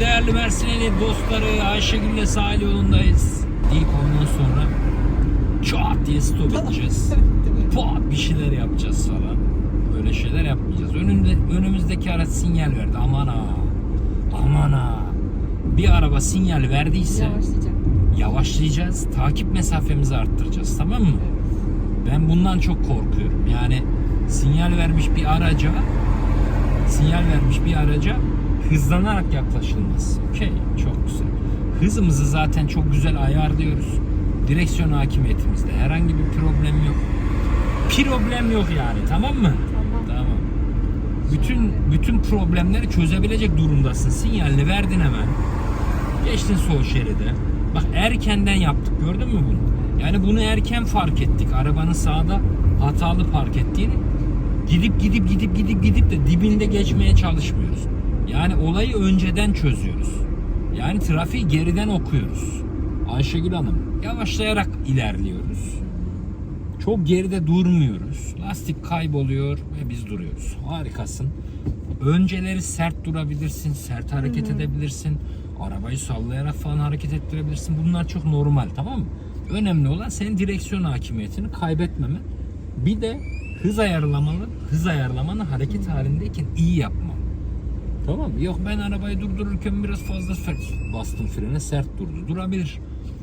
değerli Mersineli dostları Ayşegül'le sahil yolundayız. Deyip ondan sonra çat diye stop edeceğiz. Pat bir şeyler yapacağız falan. Öyle şeyler yapmayacağız. Önünde, önümüzdeki araç sinyal verdi. Aman ha. Aman ha. Bir araba sinyal verdiyse yavaşlayacağız. Takip mesafemizi arttıracağız. Tamam mı? Ben bundan çok korkuyorum. Yani sinyal vermiş bir araca sinyal vermiş bir araca hızlanarak yaklaşılmaz. Okey, çok güzel. Hızımızı zaten çok güzel ayarlıyoruz. Direksiyon hakimiyetimizde herhangi bir problem yok. Problem yok yani, tamam mı? Tamam. Tamam. Bütün bütün problemleri çözebilecek durumdasın. Sinyalini verdin hemen. Geçtin sol şeride. Bak erkenden yaptık gördün mü bunu? Yani bunu erken fark ettik. Arabanın sağda hatalı park ettiğini. Gidip gidip gidip gidip gidip de dibinde geçmeye çalışmıyoruz. Yani olayı önceden çözüyoruz. Yani trafiği geriden okuyoruz. Ayşegül Hanım yavaşlayarak ilerliyoruz. Çok geride durmuyoruz. Lastik kayboluyor ve biz duruyoruz. Harikasın. Önceleri sert durabilirsin, sert hareket edebilirsin. Arabayı sallayarak falan hareket ettirebilirsin. Bunlar çok normal tamam mı? Önemli olan senin direksiyon hakimiyetini kaybetmemen. Bir de hız ayarlamalı, hız ayarlamanı hareket halindeyken iyi yapma. Tamam mı? Yok ben arabayı durdururken biraz fazla sert bastım frene sert durdu. Durabilir.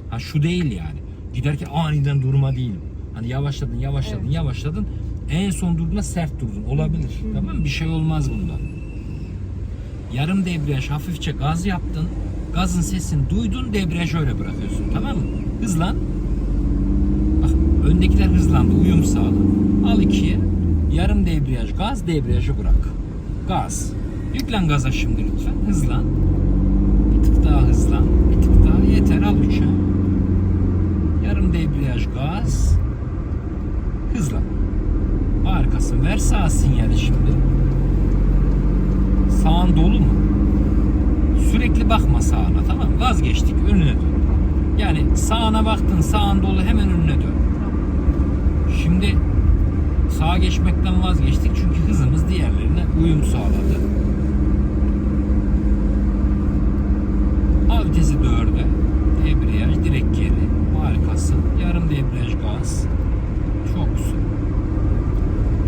Ha şu değil yani. Giderken aniden durma değil. Hani yavaşladın yavaşladın Evet. yavaşladın. En son durduğunda sert durdun. Olabilir. Tamam mı? Bir şey olmaz bundan. Yarım debriyaj hafifçe gaz yaptın. Gazın sesini duydun debriyajı öyle bırakıyorsun. Tamam mı? Hızlan. Bak öndekiler hızlandı. Uyum sağla. Al ikiye. Yarım debriyaj gaz debriyajı bırak. Gaz. Yüklen gaza şimdi lütfen. Hızlan. Bir tık daha hızlan. Bir tık daha. Yeter al üçe. Yarım debriyaj gaz. Hızlan. Harikasın. Ver sağ sinyali şimdi. Sağın dolu mu? Sürekli bakma sağına tamam? Vazgeçtik önüne dön. Yani sağına baktın sağın dolu hemen önüne dön. Şimdi sağa geçmekten vazgeçtik çünkü hızımız diğerlerine uyum sağladı. Al vitesi 4'e. Debriyaj direkt geri. Harikasın. Yarım debriyaj gaz. Çok güzel.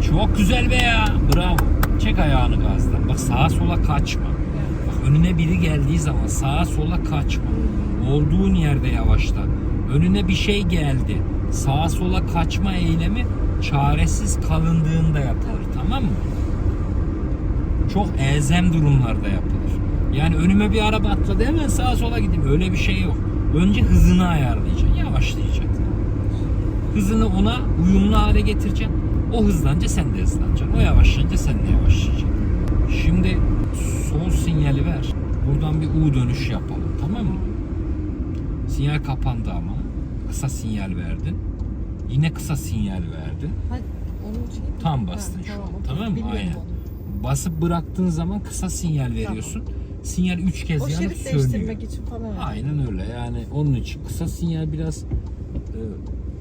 Çok güzel be ya. Bravo. Çek ayağını gazdan. Bak sağa sola kaçma. Bak önüne biri geldiği zaman sağa sola kaçma. Olduğun yerde yavaşla. Önüne bir şey geldi. Sağa sola kaçma eylemi çaresiz kalındığında yapılır. Tamam mı? Çok elzem durumlarda yapılır. Yani önüme bir araba atladı hemen sağa sola gideyim. Öyle bir şey yok. Önce hızını ayarlayacaksın. Yavaşlayacaksın. Hızını ona uyumlu hale getireceksin. O hızlanınca sen de hızlanacaksın. O yavaşlayınca sen de yavaşlayacaksın. Şimdi sol sinyali ver. Buradan bir U dönüş yapalım. Tamam mı? Sinyal kapandı ama. Kısa sinyal verdin. Yine kısa sinyal verdin. Hadi onun için. Tam bastın Ha, şu an. okey. Tamam mı? Aynen. onu. Basıp bıraktığın zaman kısa sinyal veriyorsun. Sinyal 3 kez O yanıp şerit sönüyor. değiştirmek için falan. herhalde. Aynen öyle. Yani onun için kısa sinyal biraz e,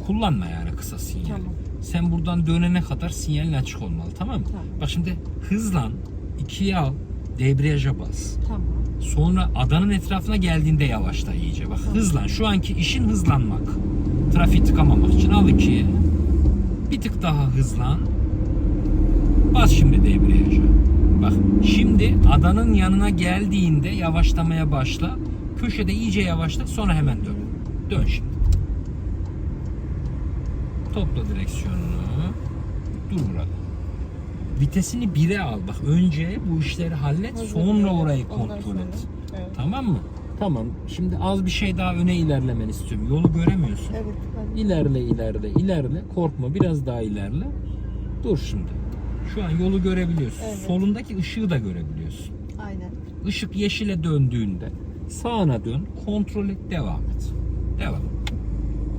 kullanma yani kısa sinyal. Tamam. Sen buradan dönene kadar sinyalin açık olmalı tamam mı? Tamam. Bak şimdi hızlan, ikiye al, debriyaja bas. Tamam. Sonra adanın etrafına geldiğinde yavaşla iyice. Bak hızlan. Şu anki işin hızlanmak. Trafiği tıkamamak için al ikiye. Bir tık daha hızlan. Bas şimdi debriyaja. Bak şimdi adanın yanına geldiğinde yavaşlamaya başla. Köşede iyice yavaşla sonra hemen dön. Dön şimdi. Topla direksiyonunu. Dur burada. Vitesini 1'e al. Bak önce bu işleri hallet Hazır sonra orayı Ondan kontrol sonra. et. Evet. Tamam mı? Tamam. Şimdi az bir şey daha öne ilerlemeni istiyorum. Yolu göremiyorsun. Evet. Ben... İlerle ilerle ilerle. Korkma biraz daha ilerle. Dur şimdi. Şu an yolu görebiliyorsun. Evet. Solundaki ışığı da görebiliyorsun. Aynen. Işık yeşile döndüğünde sağına dön, kontrol et, devam et. Devam.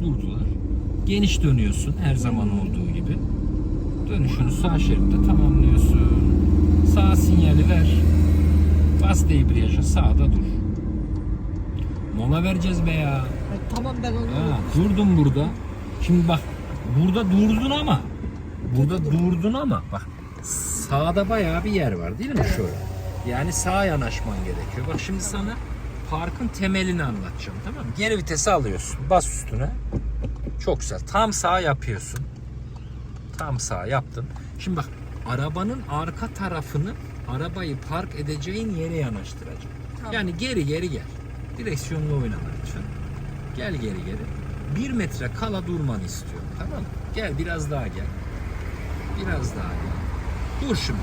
Durdular. Geniş dönüyorsun her zaman olduğu gibi. Dönüşünü sağ şeritte tamamlıyorsun. Sağ sinyali ver. Bas debriyaja sağda dur. Mola vereceğiz be ya. Tamam ben onu Ha, durdum burada. Şimdi bak burada durdun ama burada durdun ama bak sağda bayağı bir yer var değil mi şöyle? Yani sağa yanaşman gerekiyor. Bak şimdi sana parkın temelini anlatacağım tamam mı? Geri vitesi alıyorsun. Bas üstüne. Çok güzel. Tam sağ yapıyorsun. Tam sağ yaptın. Şimdi bak arabanın arka tarafını arabayı park edeceğin yere yanaştıracaksın. Tamam. Yani geri geri gel. Direksiyonla oynama lütfen. Gel geri geri. Bir metre kala durmanı istiyorum. Tamam mı? Gel biraz daha gel. Biraz daha gel. Dur şimdi.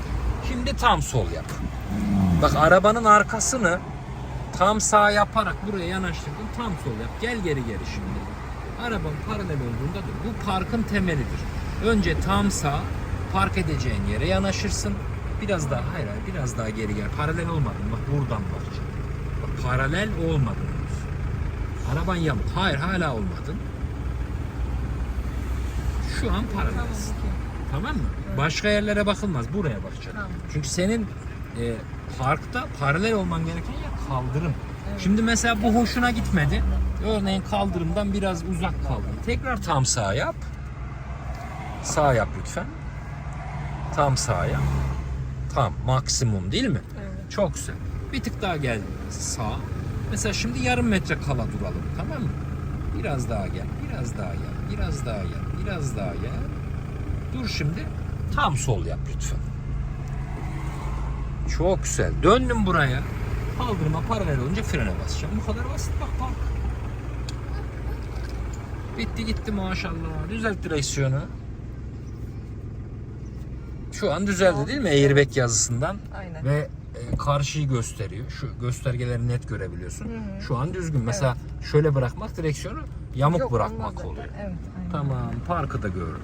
Şimdi tam sol yap. Bak arabanın arkasını tam sağ yaparak buraya yanaştırdın. Tam sol yap. Gel geri geri şimdi. Araban paralel olduğunda dur. Bu parkın temelidir. Önce tam sağ park edeceğin yere yanaşırsın. Biraz daha hayır hayır biraz daha geri gel. Paralel olmadın. Bak buradan bak. Bak paralel olmadın. Araban yamuk. Hayır hala olmadın. Şu an paralelsin. Tamam mı? Başka yerlere bakılmaz. Buraya bakacaksın. Çünkü senin e, parkta paralel olman gereken yer kaldırım. Şimdi mesela bu hoşuna gitmedi. Örneğin kaldırımdan biraz uzak kaldın. Tekrar tam sağ yap. Sağ yap lütfen. Tam sağ yap. Tam maksimum değil mi? Evet. Çok güzel. Bir tık daha gel sağ. Mesela şimdi yarım metre kala duralım tamam mı? Biraz daha gel, biraz daha gel, biraz daha gel, biraz daha gel. Dur şimdi. Tam sol yap lütfen. Çok güzel. Döndüm buraya. Kaldırıma paralel olunca frene basacağım. Bu kadar basit bak bak. Bitti gitti maşallah. Düzelt direksiyonu. Şu an düzeldi değil mi? Airbag yazısından. Aynen. Ve e, karşıyı gösteriyor. Şu göstergeleri net görebiliyorsun. Hı hı. Şu an düzgün. Mesela şöyle bırakmak direksiyonu yamuk Yok, bırakmak olmaz oluyor. Evet. Aynen. Tamam. Parkı da gördüm.